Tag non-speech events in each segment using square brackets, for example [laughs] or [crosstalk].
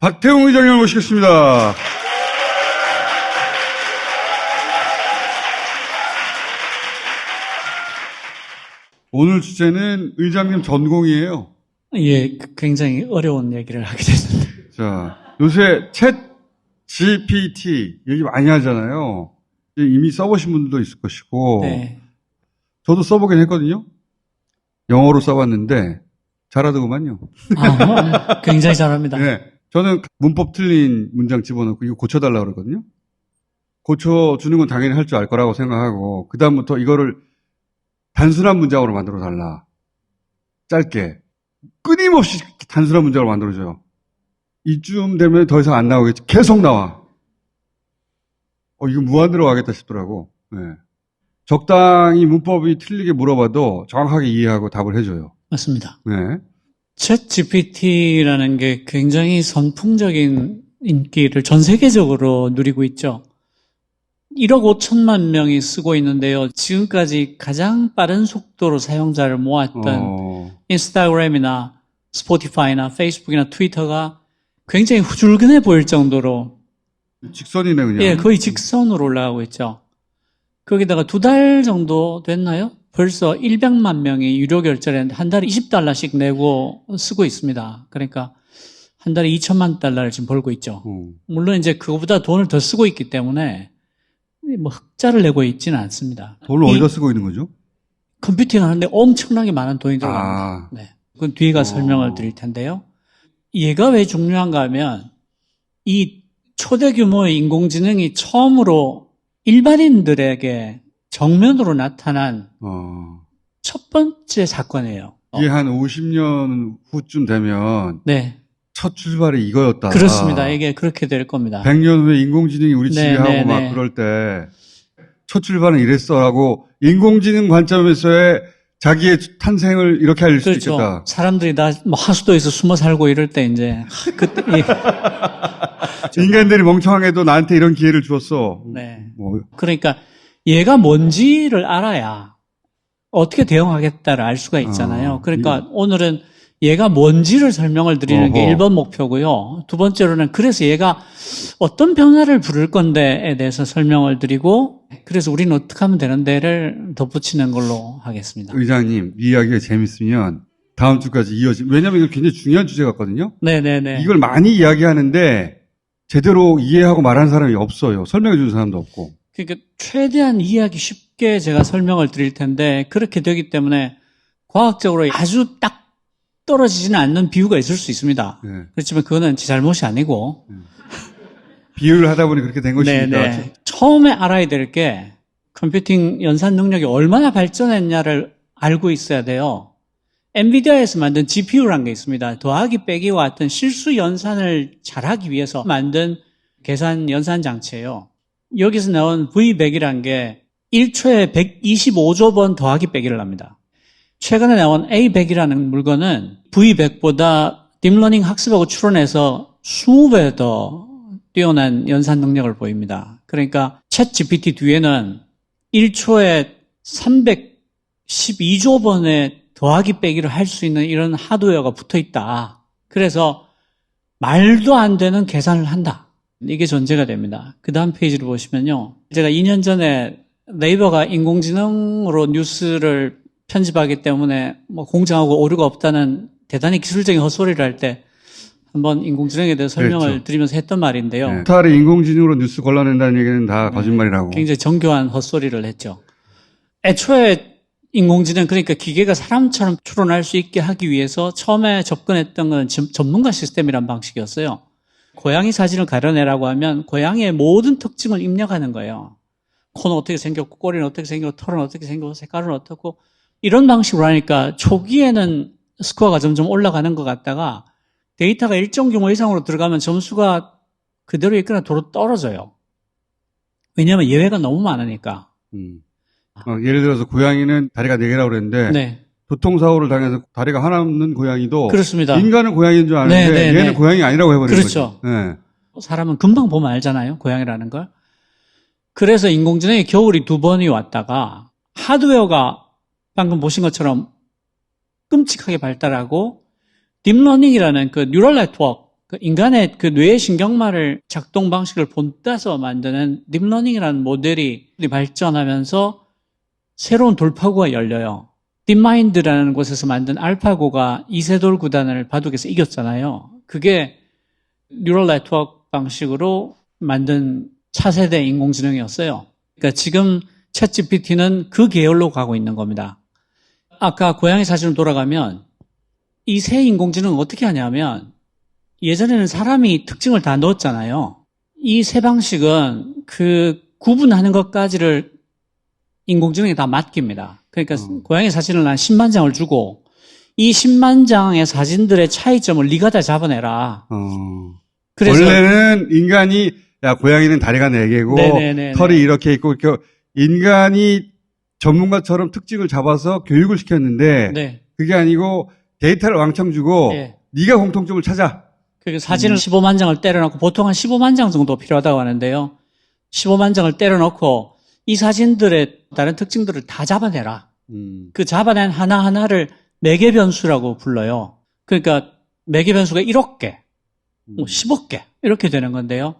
박태웅 의장님을 모시겠습니다. 오늘 주제는 의장님 전공이에요. 예, 굉장히 어려운 얘기를 하게 됐습니다. 자, 요새 챗 GPT 얘기 많이 하잖아요. 이미 써보신 분들도 있을 것이고, 네. 저도 써보긴 했거든요. 영어로 써봤는데, 잘하더구만요. 아, 굉장히 잘합니다. 네. 저는 문법 틀린 문장 집어넣고 이거 고쳐달라고 그러거든요. 고쳐주는 건 당연히 할 줄 알 거라고 생각하고, 그다음부터 이거를 단순한 문장으로 만들어 달라. 짧게. 끊임없이 단순한 문장으로 만들어줘요. 이쯤 되면 더 이상 안 나오겠지. 계속 나와. 어, 이거 무한대로 가겠다 싶더라고. 네. 적당히 문법이 틀리게 물어봐도 정확하게 이해하고 답을 해줘요. 맞습니다. 네. 챗 GPT라는 게 굉장히 선풍적인 인기를 전 세계적으로 누리고 있죠. 1억 5천만 명이 쓰고 있는데요. 지금까지 가장 빠른 속도로 사용자를 모았던 어, 인스타그램이나 스포티파이나 페이스북이나 트위터가 굉장히 후줄근해 보일 정도로 직선이네, 그냥. 예, 거의 직선으로 올라가고 있죠. 거기다가 두 달 정도 됐나요? 벌써 100만 명이 유료 결제를 했는데 한 달에 20달러씩 내고 쓰고 있습니다. 그러니까 한 달에 2천만 달러를 지금 벌고 있죠. 어. 물론 이제 그거보다 돈을 더 쓰고 있기 때문에 뭐 흑자를 내고 있지는 않습니다. 돈을 이 어디다 쓰고 있는 거죠? 컴퓨팅 하는데 엄청나게 많은 돈이 들어갑니다. 아, 네. 그건 뒤에 가 어. 설명을 드릴 텐데요. 얘가 왜 중요한가 하면 이 초대 규모의 인공지능이 처음으로 일반인들에게 정면으로 나타난 어. 첫 번째 사건이에요. 어, 이게 한 50년 후쯤 되면 네. 첫 출발이 이거였다. 그렇습니다. 이게 그렇게 될 겁니다. 100년 후에 인공지능이 우리 네, 지배하고 네, 막 네. 그럴 때 첫 출발은 이랬어라고 인공지능 관점에서의 자기의 탄생을 이렇게 수 그렇죠. 있겠다. 사람들이 다 뭐 하수도에서 숨어 살고 이럴 때 이제 하, 그때 예. [laughs] 인간들이 멍청하게도 나한테 이런 기회를 주었어. 네. 뭐, 그러니까 얘가 뭔지를 알아야 어떻게 대응하겠다를 알 수가 있잖아요. 어, 그러니까 오늘은 얘가 뭔지를 설명을 드리는 게 어허. 1번 목표고요. 두 번째로는 그래서 얘가 어떤 변화를 부를 건데에 대해서 설명을 드리고 그래서 우리는 어떻게 하면 되는데를 덧붙이는 걸로 하겠습니다. 의장님, 이 이야기가 재밌으면 다음 주까지 이어지. 왜냐면 이거 굉장히 중요한 주제 같거든요. 네네네. 이걸 많이 이야기하는데 제대로 이해하고 말하는 사람이 없어요. 설명해 주는 사람도 없고. 그러니까 최대한 이해하기 쉽게 제가 설명을 드릴 텐데 그렇게 되기 때문에 과학적으로 아주 딱 떨어지지는 않는 비유가 있을 수 있습니다. 네. 그렇지만 그거는 제 잘못이 아니고 비유를 하다 보니 그렇게 된 것이니까. 네네. 처음에 알아야 될 게 컴퓨팅 연산 능력이 얼마나 발전했냐를 알고 있어야 돼요. 엔비디아에서 만든 GPU라는 게 있습니다. 더하기 빼기와 같은 실수 연산을 잘하기 위해서 만든 계산 연산 장치예요. 여기서 나온 V100이라는 게 1초에 125조 번 더하기 빼기를 합니다. 최근에 나온 A100이라는 물건은 V100보다 딥러닝 학습하고 추론해서 20배 더 뛰어난 연산 능력을 보입니다. 그러니까 챗 GPT 뒤에는 1초에 312조 번의 더하기 빼기를 할 수 있는 이런 하드웨어가 붙어 있다. 그래서 말도 안 되는 계산을 한다. 이게 전제가 됩니다. 그 다음 페이지를 보시면요. 제가 2년 전에 네이버가 인공지능으로 뉴스를 편집하기 때문에 뭐 공정하고 오류가 없다는 대단히 기술적인 헛소리를 할 때 한번 인공지능에 대해 설명을 그렇죠. 드리면서 했던 말인데요. 네. 스타를 인공지능으로 뉴스 걸러낸다는 얘기는 다 거짓말이라고. 굉장히 정교한 헛소리를 했죠. 애초에 인공지능 그러니까 기계가 사람처럼 추론할 수 있게 하기 위해서 처음에 접근했던 건 전- 전문가 시스템이란 방식이었어요. 고양이 사진을 가려내라고 하면 고양이의 모든 특징을 입력하는 거예요. 코는 어떻게 생겼고 꼬리는 어떻게 생겼고 털은 어떻게 생겼고 색깔은 어떻고 이런 방식으로 하니까 초기에는 스코어가 점점 올라가는 것 같다가 데이터가 일정 규모 이상으로 들어가면 점수가 그대로 있거나 도로 떨어져요. 왜냐하면 예외가 너무 많으니까. 음. 어, 예를 들어서 고양이는 다리가 네 개라고 그랬는데 네. 교통사고를 당해서 다리가 하나 없는 고양이도 그렇습니다. 인간은 고양이인 줄 아는데 네, 네, 얘는 네. 고양이 아니라고 해버리는 그렇죠. 거죠. 네. 사람은 금방 보면 알잖아요. 고양이라는 걸. 그래서 인공지능의 겨울이 두 번이 왔다가 하드웨어가 방금 보신 것처럼 끔찍하게 발달하고 딥러닝이라는 그 뉴럴 네트워크 그 인간의 그 뇌의 신경말을 작동 방식을 본따서 만드는 딥러닝이라는 모델이 발전하면서 새로운 돌파구가 열려요. 딥마인드라는 곳에서 만든 알파고가 이세돌 구단을 바둑에서 이겼잖아요. 그게 뉴럴 네트워크 방식으로 만든 차세대 인공지능이었어요. 그러니까 지금 챗 GPT는 그 계열로 가고 있는 겁니다. 아까 고양이 사진으로 돌아가면 이 새 인공지능은 어떻게 하냐면 예전에는 사람이 특징을 다 넣었잖아요. 이 새 방식은 그 구분하는 것까지를 인공지능에 다 맡깁니다. 그러니까 음. 고양이 사진을 한 10만 장을 주고 이 10만 장의 사진들의 차이점을 네가 다 잡아내라. 어. 그래서 원래는 인간이 야 고양이는 다리가 네 개고 네네네네. 털이 이렇게 있고 이렇게 인간이 전문가처럼 특징을 잡아서 교육을 시켰는데 네. 그게 아니고 데이터를 왕창 주고 예. 네가 공통점을 찾아. 그리고 사진을 15만 장을 때려놓고 보통 한 15만 장 정도 필요하다고 하는데요. 15만 장을 때려놓고 이 사진들의 다른 특징들을 다 잡아내라. 음. 그 잡아낸 하나하나를 매개 변수라고 불러요. 그러니까 매개 변수가 1억 개, 뭐 10억 개 이렇게 되는 건데요.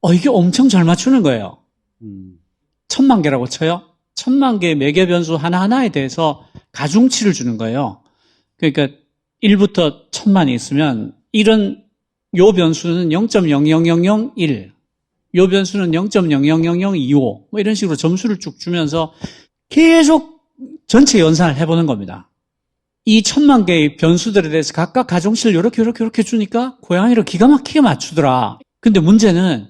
어, 이게 엄청 잘 맞추는 거예요. 음. 천만 개라고 쳐요. 천만 개의 매개 변수 하나하나에 대해서 가중치를 주는 거예요. 그러니까 1부터 천만이 있으면 1은 요 변수는 0.00001, 요 변수는 0.00025, 뭐 이런 식으로 점수를 쭉 주면서 계속 전체 연산을 해보는 겁니다. 이 천만 개의 변수들에 대해서 각각 가중치를 이렇게 이렇게 이렇게 주니까 고양이를 기가 막히게 맞추더라. 근데 문제는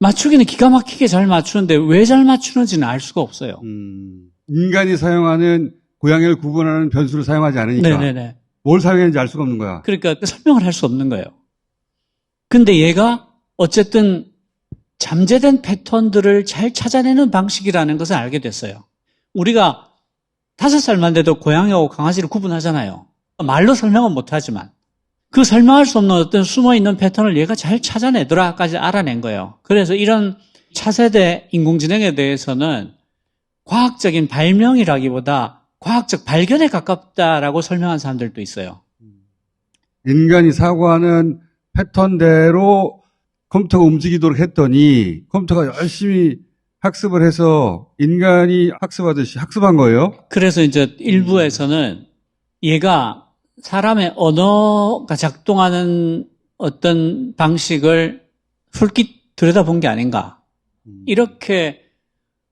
맞추기는 기가 막히게 잘 맞추는데 왜 잘 맞추는지는 알 수가 없어요. 음. 인간이 사용하는 고양이를 구분하는 변수를 사용하지 않으니까 네네네. 뭘 사용했는지 알 수가 없는 거야. 그러니까 설명을 할 수 없는 거예요. 근데 얘가 어쨌든 잠재된 패턴들을 잘 찾아내는 방식이라는 것을 알게 됐어요. 우리가 다섯 살만 돼도 고양이하고 강아지를 구분하잖아요. 말로 설명은 못하지만 그 설명할 수 없는 어떤 숨어있는 패턴을 얘가 잘 찾아내더라까지 알아낸 거예요. 그래서 이런 차세대 인공지능에 대해서는 과학적인 발명이라기보다 과학적 발견에 가깝다라고 설명한 사람들도 있어요. 인간이 사고하는 패턴대로 컴퓨터가 움직이도록 했더니 컴퓨터가 열심히 학습을 해서 인간이 학습하듯이 학습한 거예요. 그래서 이제 일부에서는 얘가 사람의 언어가 작동하는 어떤 방식을 훌깃 들여다본 게 아닌가. 이렇게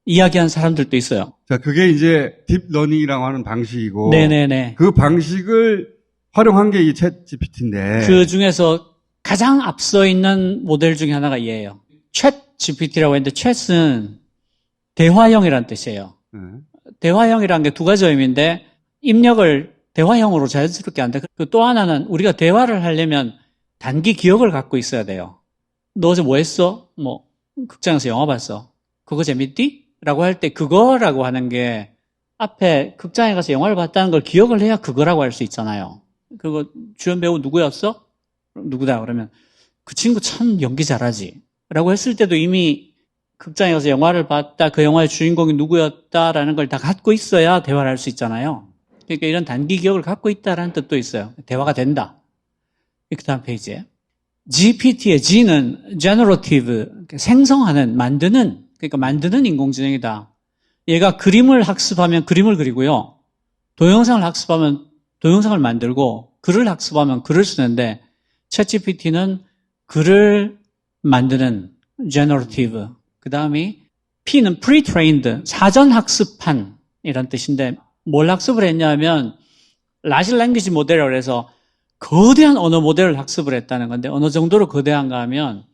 이야기한 사람들도 있어요. 자, 그게 이제 딥러닝이라고 하는 방식이고 네네네. 그 방식을 활용한 게 이 챗 GPT인데 그 중에서 가장 앞서 있는 모델 중에 하나가 얘예요. 챗 GPT라고 했는데 챗은 대화형이라는 뜻이에요. 네. 대화형이라는 게두 가지 의미인데 입력을 대화형으로 자연스럽게 한다. 그또 하나는 우리가 대화를 하려면 단기 기억을 갖고 있어야 돼요. 너 어제 뭐 했어? 뭐 극장에서 영화 봤어. 그거 재밌디? 라고 할 때 그거라고 하는 게 앞에 극장에 가서 영화를 봤다는 걸 기억을 해야 그거라고 할 수 있잖아요. 그거 주연 배우 누구였어? 누구다 그러면 그 친구 참 연기 잘하지. 라고 했을 때도 이미 극장에 가서 영화를 봤다, 그 영화의 주인공이 누구였다라는 걸 다 갖고 있어야 대화를 할 수 있잖아요. 그러니까 이런 단기 기억을 갖고 있다라는 뜻도 있어요. 대화가 된다. 그 다음 페이지에. GPT의 G는 generative, 생성하는, 만드는, 그러니까 만드는 인공지능이다. 얘가 그림을 학습하면 그림을 그리고요. 동영상을 학습하면 동영상을 만들고, 글을 학습하면 글을 쓰는데, 챗GPT는 글을 만드는 generative. 그 다음이 P는 pre-trained, 사전 학습한 이런 뜻인데 뭘 학습을 했냐면 라지 랭귀지 모델이라고 해서 거대한 언어 모델을 학습을 했다는 건데 어느 정도로 거대한가 하면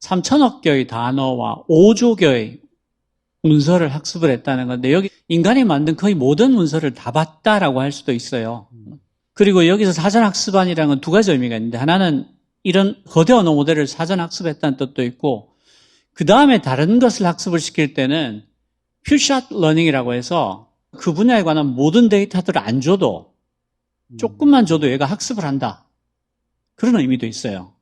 3천억 개의 단어와 5조 개의 문서를 학습을 했다는 건데 여기 인간이 만든 거의 모든 문서를 다 봤다라고 할 수도 있어요. 그리고 여기서 사전 학습한이라는 건 두 가지 의미가 있는데 하나는 이런 거대 언어 모델을 사전 학습했다는 뜻도 있고 그 다음에 다른 것을 학습을 시킬 때는 퓨샷 러닝이라고 해서 그 분야에 관한 모든 데이터들을 안 줘도 조금만 줘도 얘가 학습을 한다. 그런 의미도 있어요.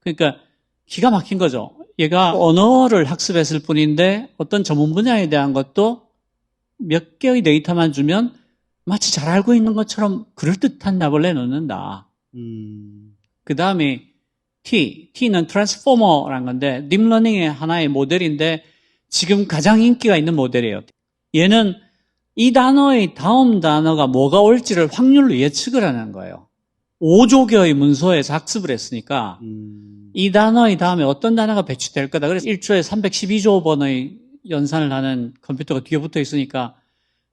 그러니까 기가 막힌 거죠. 얘가 언어를 학습했을 뿐인데 어떤 전문 분야에 대한 것도 몇 개의 데이터만 주면 마치 잘 알고 있는 것처럼 그럴듯한 답을 내놓는다. 음. 그 다음에 T, T는 트랜스포머라는 건데 딥러닝의 하나의 모델인데 지금 가장 인기가 있는 모델이에요. 얘는 이 단어의 다음 단어가 뭐가 올지를 확률로 예측을 하는 거예요. 5조 개의 문서에서 학습을 했으니까 음. 이 단어의 다음에 어떤 단어가 배치될 거다. 그래서 1초에 312조 번의 연산을 하는 컴퓨터가 뒤에 붙어 있으니까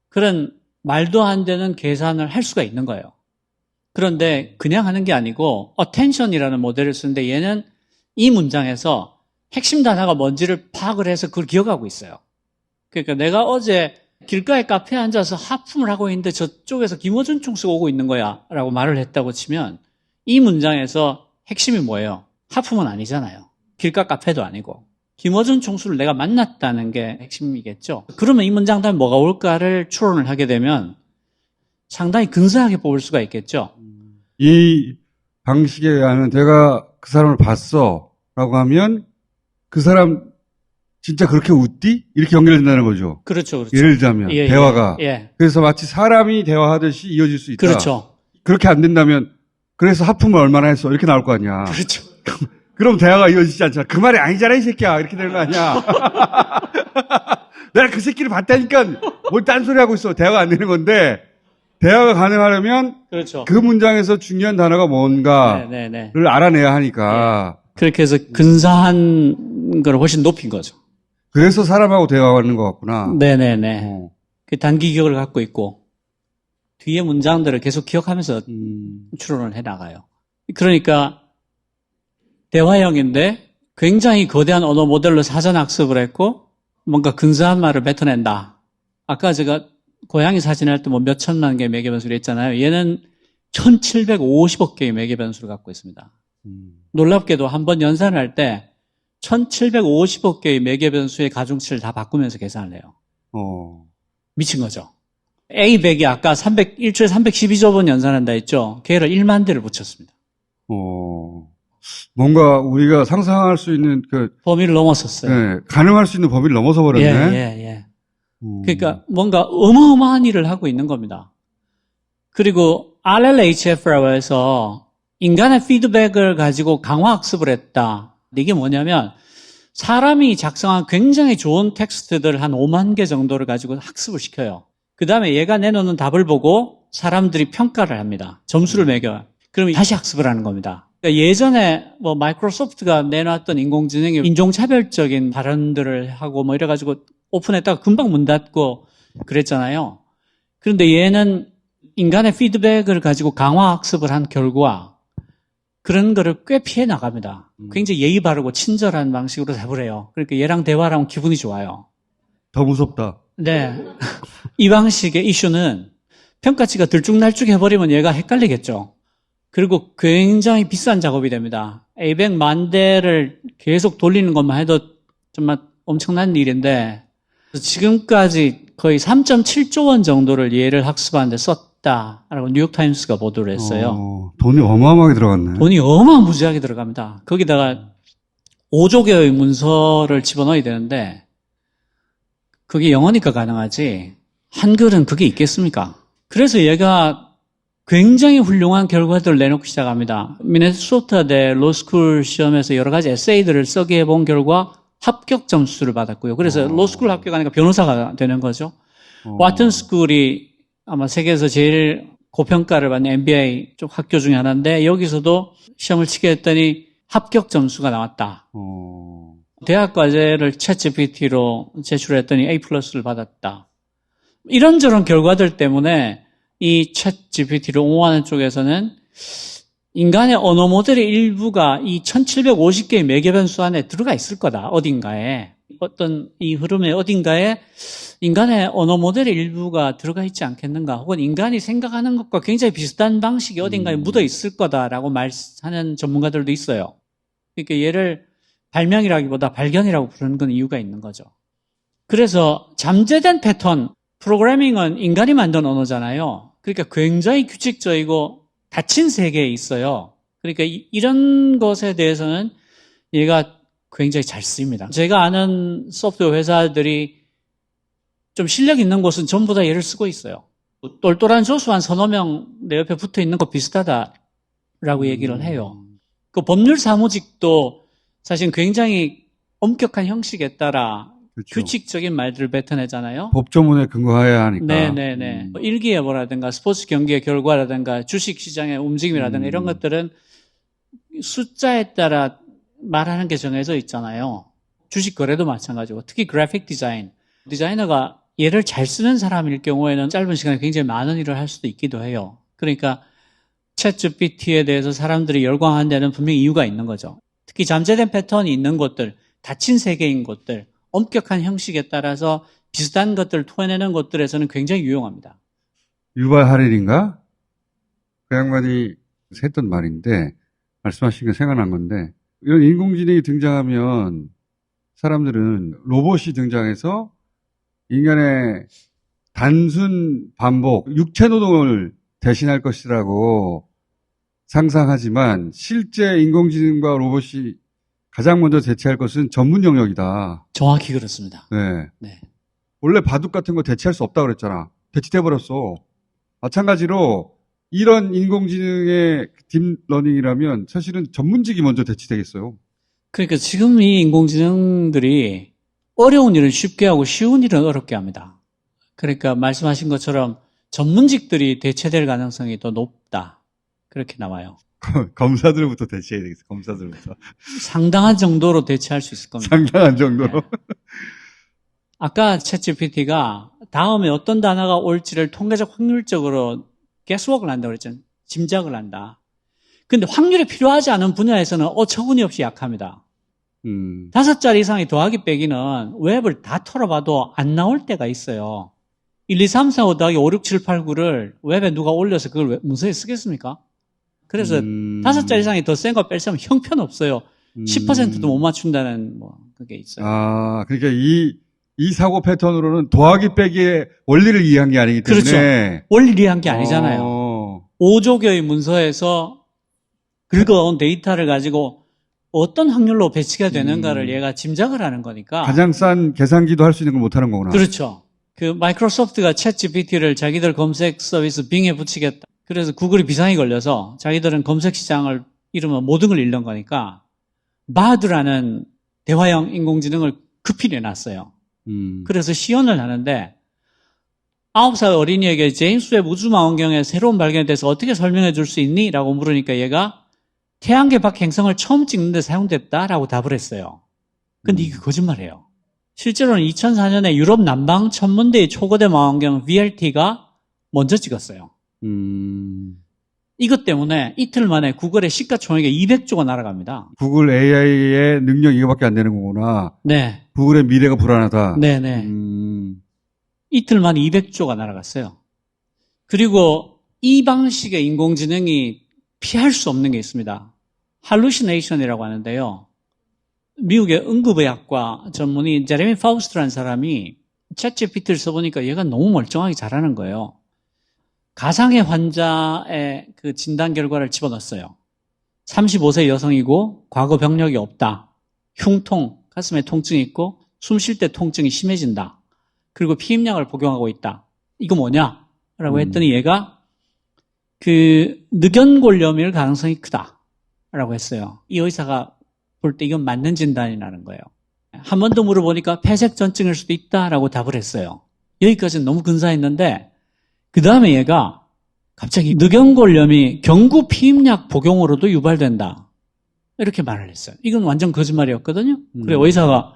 그런 말도 안 되는 계산을 할 수가 있는 거예요. 그런데 그냥 하는 게 아니고 attention이라는 모델을 쓰는데 얘는 이 문장에서 핵심 단어가 뭔지를 파악을 해서 그걸 기억하고 있어요. 그러니까 내가 어제 길가에 카페에 앉아서 하품을 하고 있는데 저쪽에서 김어준 총수가 오고 있는 거야 라고 말을 했다고 치면 이 문장에서 핵심이 뭐예요? 하품은 아니잖아요. 길가 카페도 아니고. 김어준 총수를 내가 만났다는 게 핵심이겠죠. 그러면 이 문장 다음에 뭐가 올까를 추론을 하게 되면 상당히 근사하게 뽑을 수가 있겠죠. 이 방식에 의하면 내가 그 사람을 봤어. 라고 하면 그 사람 진짜 그렇게 웃디? 이렇게 연결된다는 거죠. 그렇죠, 그렇죠. 예를 들자면 예, 예, 대화가 예, 그래서 마치 사람이 대화하듯이 이어질 수 있다. 그렇죠. 그렇게 안 된다면 그래서 하품을 얼마나 했어 이렇게 나올 거 아니야. 그렇죠. [laughs] 그럼 대화가 이어지지 않잖아. 그 말이 아니잖아 이 새끼야 이렇게 되는 거 아니야. [laughs] 내가 그 새끼를 봤다니까 뭘 딴소리 하고 있어. 대화가 안 되는 건데 대화가 가능하려면 그렇죠. 그 문장에서 중요한 단어가 뭔가를 네, 네, 네. 알아내야 하니까 그렇게 해서 근사한 걸 훨씬 높인 거죠. 그래서 사람하고 대화하는 것 같구나. 네, 네, 네. 어. 그 단기 기억을 갖고 있고 뒤에 문장들을 계속 기억하면서 음. 추론을 해 나가요. 그러니까 대화형인데 굉장히 거대한 언어 모델로 사전 학습을 했고 뭔가 근사한 말을 뱉어낸다. 아까 제가 고양이 사진 할 때 뭐 몇 천만 개의 매개 변수를 했잖아요. 얘는 1750억 개의 매개 변수를 갖고 있습니다. 음. 놀랍게도 한 번 연산을 할 때 1750억 개의 매개 변수의 가중치를 다 바꾸면서 계산을 해요. 어. 미친 거죠. A100이 아까 300, 1초에 312조 번 연산한다 했죠. 걔를 1만 대를 붙였습니다. 어. 뭔가 우리가 상상할 수 있는 그 범위를 넘었었어요. 네, 가능할 수 있는 범위를 넘어서 버렸네. 예, 예, 예. 음. 그러니까 뭔가 어마어마한 일을 하고 있는 겁니다. 그리고 RLHF라고 해서 인간의 피드백을 가지고 강화 학습을 했다. 이게 뭐냐면 사람이 작성한 굉장히 좋은 텍스트들 한 5만 개 정도를 가지고 학습을 시켜요. 그 다음에 얘가 내놓는 답을 보고 사람들이 평가를 합니다. 점수를 매겨요. 그러면 다시 학습을 하는 겁니다. 그러니까 예전에 뭐 마이크로소프트가 내놨던 인공지능이 인종차별적인 발언들을 하고 뭐 이래가지고 오픈했다가 금방 문 닫고 그랬잖아요. 그런데 얘는 인간의 피드백을 가지고 강화 학습을 한 결과 그런 거를 꽤 피해 나갑니다. 굉장히 예의 바르고 친절한 방식으로 답을 해요. 그러니까 얘랑 대화를 하면 기분이 좋아요. 더 무섭다. 네. [laughs] 이 방식의 이슈는 평가치가 들쭉날쭉 해버리면 얘가 헷갈리겠죠. 그리고 굉장히 비싼 작업이 됩니다. A100만 대를 계속 돌리는 것만 해도 정말 엄청난 일인데 지금까지 거의 3.7조 원 정도를 얘를 학습하는데 썼다라고 뉴욕타임스가 보도를 했어요. 어, 돈이 어마어마하게 들어갔네. 돈이 어마무지하게 들어갑니다. 거기다가 5조 개의 문서를 집어넣어야 되는데 그게 영어니까 가능하지 한글은 그게 있겠습니까? 그래서 얘가 굉장히 훌륭한 결과들을 내놓고 시작합니다. 미네소타대 로스쿨 시험에서 여러 가지 에세이들을 쓰게 해본 결과 합격 점수를 받았고요. 그래서 어. 로스쿨 합격하니까 변호사가 되는 거죠. 어. 와튼 스쿨이 아마 세계에서 제일 고평가를 받는 MBA 쪽 학교 중에 하나인데 여기서도 시험을 치게 했더니 합격 점수가 나왔다. 어. 대학 과제를 챗GPT로 제출했더니 A 플러스를 받았다. 이런저런 결과들 때문에 이 챗GPT를 옹호하는 쪽에서는 인간의 언어 모델의 일부가 이 1750개의 매개 변수 안에 들어가 있을 거다. 어딘가에. 어떤 이 흐름의 어딘가에 인간의 언어 모델의 일부가 들어가 있지 않겠는가. 혹은 인간이 생각하는 것과 굉장히 비슷한 방식이 어딘가에 음. 묻어 있을 거다라고 말하는 전문가들도 있어요. 그러니까 얘를 발명이라기보다 발견이라고 부르는 건 이유가 있는 거죠. 그래서 잠재된 패턴, 프로그래밍은 인간이 만든 언어잖아요. 그러니까 굉장히 규칙적이고 닫힌 세계에 있어요. 그러니까 이, 이런 것에 대해서는 얘가 굉장히 잘 쓰입니다. 제가 아는 소프트웨어 회사들이 좀 실력 있는 곳은 전부 다 얘를 쓰고 있어요. 똘똘한 조수 한 서너 명 내 옆에 붙어 있는 거 비슷하다라고 얘기를 해요. 그 법률 사무직도 사실 굉장히 엄격한 형식에 따라 그렇죠. 규칙적인 말들을 뱉어내잖아요. 법조문에 근거해야 하니까. 네네네. 음. 뭐 일기예보라든가 스포츠 경기의 결과라든가 주식 시장의 움직임이라든가 음. 이런 것들은 숫자에 따라 말하는 게 정해져 있잖아요. 주식 거래도 마찬가지고 특히 그래픽 디자인. 디자이너가 얘를 잘 쓰는 사람일 경우에는 짧은 시간에 굉장히 많은 일을 할 수도 있기도 해요. 그러니까 챗 GPT에 대해서 사람들이 열광하는 데는 분명히 이유가 있는 거죠. 특히 잠재된 패턴이 있는 곳들, 닫힌 세계인 곳들, 엄격한 형식에 따라서 비슷한 것들을 토해내는 곳들에서는 굉장히 유용합니다. 유발 하릴인가? 그 양반이 했던 말인데, 말씀하신 게 생각난 건데, 이런 인공지능이 등장하면 사람들은 로봇이 등장해서 인간의 단순 반복, 육체 노동을 대신할 것이라고 상상하지만 실제 인공지능과 로봇이 가장 먼저 대체할 것은 전문 영역이다. 정확히 그렇습니다. 네. 네. 원래 바둑 같은 거 대체할 수 없다 그랬잖아. 대체돼 버렸어. 마찬가지로 이런 인공지능의 딥러닝이라면 사실은 전문직이 먼저 대체되겠어요. 그러니까 지금 이 인공지능들이 어려운 일은 쉽게 하고 쉬운 일은 어렵게 합니다. 그러니까 말씀하신 것처럼 전문직들이 대체될 가능성이 더 높다. 그렇게 나와요. 검사들부터 대체해야 되겠어. 검사들부터. 상당한 정도로 대체할 수 있을 겁니다. 상당한 정도로. 네. 아까 챗GPT가 다음에 어떤 단어가 올지를 통계적 확률적으로 guesswork을 한다고 그랬잖아요. 짐작을 한다. 근데 확률이 필요하지 않은 분야에서는 어처구니없이 약합니다. 음. 다섯 자리 이상의 더하기 빼기는 웹을 다 털어봐도 안 나올 때가 있어요. 1, 2, 3, 4, 5 더하기 5, 6, 7, 8, 9를 웹에 누가 올려서 그걸 왜- 문서에 쓰겠습니까? 그래서 음. 다섯 자리 이상이 더 센 거 뺄수면 형편없어요. 음. 10%도 못 맞춘다는 뭐 그게 있어요. 아, 그러니까 이, 이 사고 패턴으로는 더하기 빼기의 원리를 이해한 게 아니기 때문에. 그렇죠. 원리를 이해한 게 아니잖아요. 어. 5조교의 문서에서 긁어온 데이터를 가지고 어떤 확률로 배치가 되는가를 음. 얘가 짐작을 하는 거니까. 가장 싼 계산기도 할 수 있는 걸 못하는 거구나. 그렇죠. 그 마이크로소프트가 챗 GPT를 자기들 검색 서비스 빙에 붙이겠다. 그래서 구글이 비상이 걸려서 자기들은 검색 시장을 잃으면 모든 걸 잃는 거니까 바드라는 대화형 인공지능을 급히 내놨어요. 음. 그래서 시연을 하는데 아홉 살 어린이에게 제임스 웹 우주망원경의 새로운 발견에 대해서 어떻게 설명해 줄 수 있니? 라고 물으니까 얘가 태양계 밖 행성을 처음 찍는데 사용됐다라고 답을 했어요. 근데 이게 거짓말이에요. 실제로는 2004년에 유럽 남방 천문대의 초거대 망원경 VLT가 먼저 찍었어요. 음. 이것 때문에 이틀 만에 구글의 시가총액이 200조가 날아갑니다. 구글 AI의 능력 이거밖에 안 되는 거구나. 네. 구글의 미래가 불안하다. 네네. 음. 이틀 만에 200조가 날아갔어요. 그리고 이 방식의 인공지능이 피할 수 없는 게 있습니다. 할루시네이션이라고 하는데요. 미국의 응급의학과 전문의 제레미 파우스트라는 사람이 챗GPT를 써보니까 얘가 너무 멀쩡하게 잘하는 거예요. 가상의 환자의 그 진단 결과를 집어넣었어요. 35세 여성이고 과거 병력이 없다. 흉통, 가슴에 통증이 있고 숨 쉴 때 통증이 심해진다. 그리고 피임약을 복용하고 있다. 이거 뭐냐? 라고 음. 했더니 얘가 그 늑연골염일 가능성이 크다. 라고 했어요. 이 의사가 볼 때 이건 맞는 진단이라는 거예요. 한 번 더 물어보니까 폐색 전증일 수도 있다라고 답을 했어요. 여기까지는 너무 근사했는데 그 다음에 얘가 갑자기 늑연골염이 경구 피임약 복용으로도 유발된다. 이렇게 말을 했어요. 이건 완전 거짓말이었거든요. 그래 음. 의사가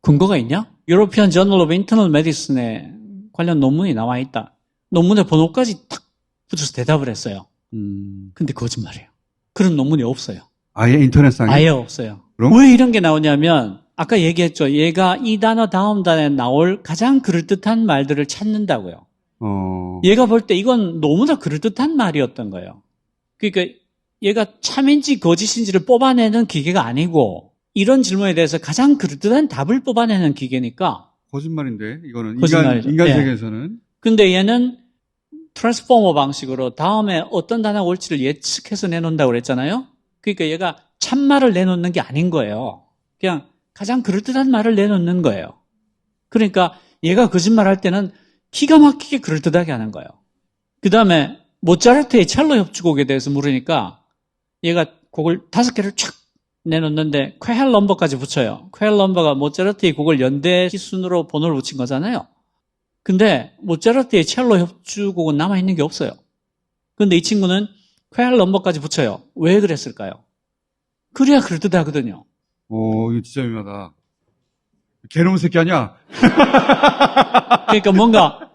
근거가 있냐? 유로피안 저널 오브 인터널 메디슨에 관련 논문이 나와 있다. 논문의 번호까지 탁 붙여서 대답을 했어요. 음. 근데 거짓말이에요. 그런 논문이 없어요. 아예 인터넷상에? 아예 없어요. 그럼? 왜 이런 게 나오냐면 아까 얘기했죠. 얘가 이 단어 다음 단에 나올 가장 그럴듯한 말들을 찾는다고요. 어. 얘가 볼 때 이건 너무나 그럴듯한 말이었던 거예요. 그러니까 얘가 참인지 거짓인지를 뽑아내는 기계가 아니고 이런 질문에 대해서 가장 그럴듯한 답을 뽑아내는 기계니까 거짓말인데, 이거는. 인간, 거짓말이죠. 인간 예. 세계에서는. 근데 얘는 트랜스포머 방식으로 다음에 어떤 단어가 올지를 예측해서 내놓는다고 그랬잖아요. 그러니까 얘가 참말을 내놓는 게 아닌 거예요. 그냥 가장 그럴듯한 말을 내놓는 거예요. 그러니까 얘가 거짓말 할 때는 기가 막히게 그럴듯하게 하는 거예요. 그 다음에 모차르트의 첼로 협주곡에 대해서 물으니까 얘가 곡을 다섯 개를 촥 내놓는데 퀘헬 넘버까지 붙여요. 퀘헬 넘버가 모차르트의 곡을 연대 기순으로 번호를 붙인 거잖아요. 근데 모차르트의 첼로 협주곡은 남아있는 게 없어요. 근데 이 친구는 퀘헬 넘버까지 붙여요. 왜 그랬을까요? 그래야 그럴듯하거든요. 오, 이거 진짜 유명하다. 개놈 새끼 아니야? 그러니까 뭔가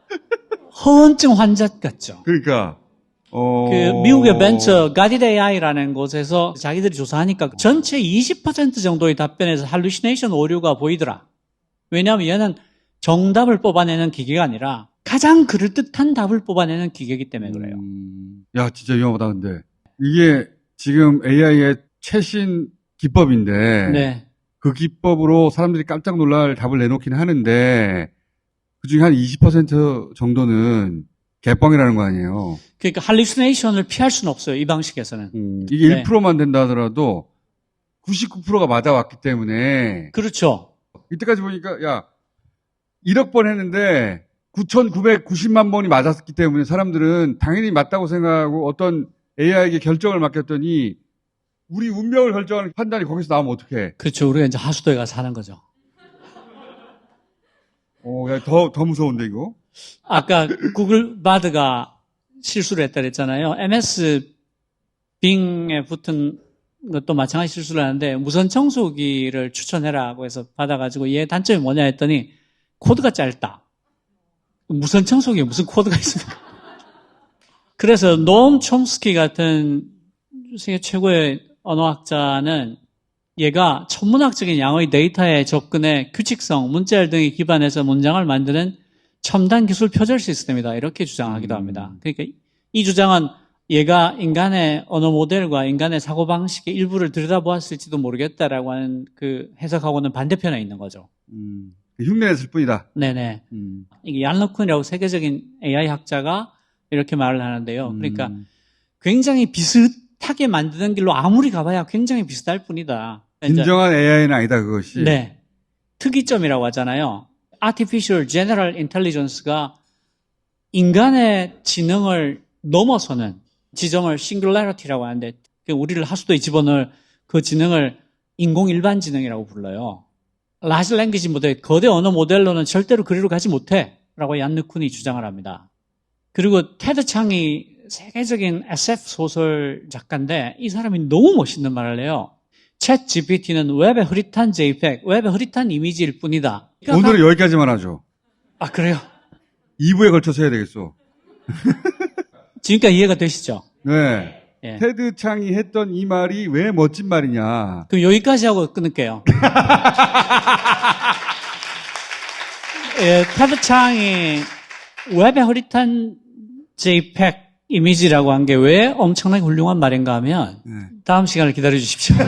허언증 환자 같죠. 그러니까, 어. 그 미국의 벤처 가디데이아이라는 곳에서 자기들이 조사하니까 전체 20% 정도의 답변에서 할루시네이션 오류가 보이더라. 왜냐하면 얘는 정답을 뽑아내는 기계가 아니라 가장 그럴듯한 답을 뽑아내는 기계이기 때문에 그래요. 음, 야, 진짜 위험하다, 근데. 이게 지금 AI의 최신 기법인데. 네. 그 기법으로 사람들이 깜짝 놀랄 답을 내놓긴 하는데, 그 중에 한 20% 정도는 개뻥이라는 거 아니에요. 그러니까 할루시네이션을 피할 수는 없어요. 이 방식에서는. 이게 네. 1%만 된다 하더라도 99%가 맞아왔기 때문에, 그렇죠. 이때까지 보니까, 야, 1억 번 했는데, 9,990만 번이 맞았기 때문에 사람들은 당연히 맞다고 생각하고 어떤 AI에게 결정을 맡겼더니, 우리 운명을 결정하는 판단이 거기서 나오면 어떡해. 그렇죠. 우리가 이제 하수도에 가서 사는 거죠. 어, 야, 더, 더 무서운데, 이거? 아까 구글 바드가 실수를 했다 그랬잖아요. MS 빙에 붙은 것도 마찬가지 실수를 하는데 무선 청소기를 추천해라고 해서 받아가지고 얘 단점이 뭐냐 했더니 코드가 짧다. 무선 청소기에 무슨 코드가 있습니까? 그래서 노엄 촘스키 같은 세계 최고의 언어학자는 얘가 천문학적인 양의 데이터에 접근해 규칙성, 문자열 등에 기반해서 문장을 만드는 첨단 기술 표절 시스템이다. 이렇게 주장하기도 음. 합니다. 그러니까 이 주장은 얘가 인간의 언어 모델과 인간의 사고 방식의 일부를 들여다보았을지도 모르겠다라고 하는 그 해석하고는 반대편에 있는 거죠. 음, 흉내냈을 뿐이다. 네네. 음. 이게 얀러쿤이라고 세계적인 AI 학자가 이렇게 말을 하는데요. 그러니까 음. 굉장히 비슷 하게 만드는 길로 아무리 가봐야 굉장히 비슷할 뿐이다. 진정한 AI는 아니다, 그것이. 네. 특이점이라고 하잖아요. Artificial General Intelligence가 인간의 지능을 넘어서는 지점을 Singularity라고 하는데 그 우리를 하수도에 집어넣을 그 지능을 인공 일반 지능이라고 불러요. 라지 랭귀지 모델, 거대 언어 모델로는 절대로 그리로 가지 못해. 라고 얀느쿤이 주장을 합니다. 그리고 테드 창이 세계적인 SF 소설 작가인데 이 사람이 너무 멋있는 말을 해요. 챗 GPT는 웹의 흐릿한 JPEG, 웹의 흐릿한 이미지일 뿐이다. 그러니까 오늘은 여기까지만 하죠. 아 그래요? 2부에 걸쳐서 해야 되겠어. [laughs] 지금까지 이해가 되시죠? 네. 예. 테드 창이 했던 이 말이 왜 멋진 말이냐. 그럼 여기까지 하고 끊을게요. [laughs] 예, 테드 창이 웹의 흐릿한 JPEG 이미지라고 한 게 왜 엄청나게 훌륭한 말인가 하면 네. 다음 시간을 기다려 주십시오. [laughs]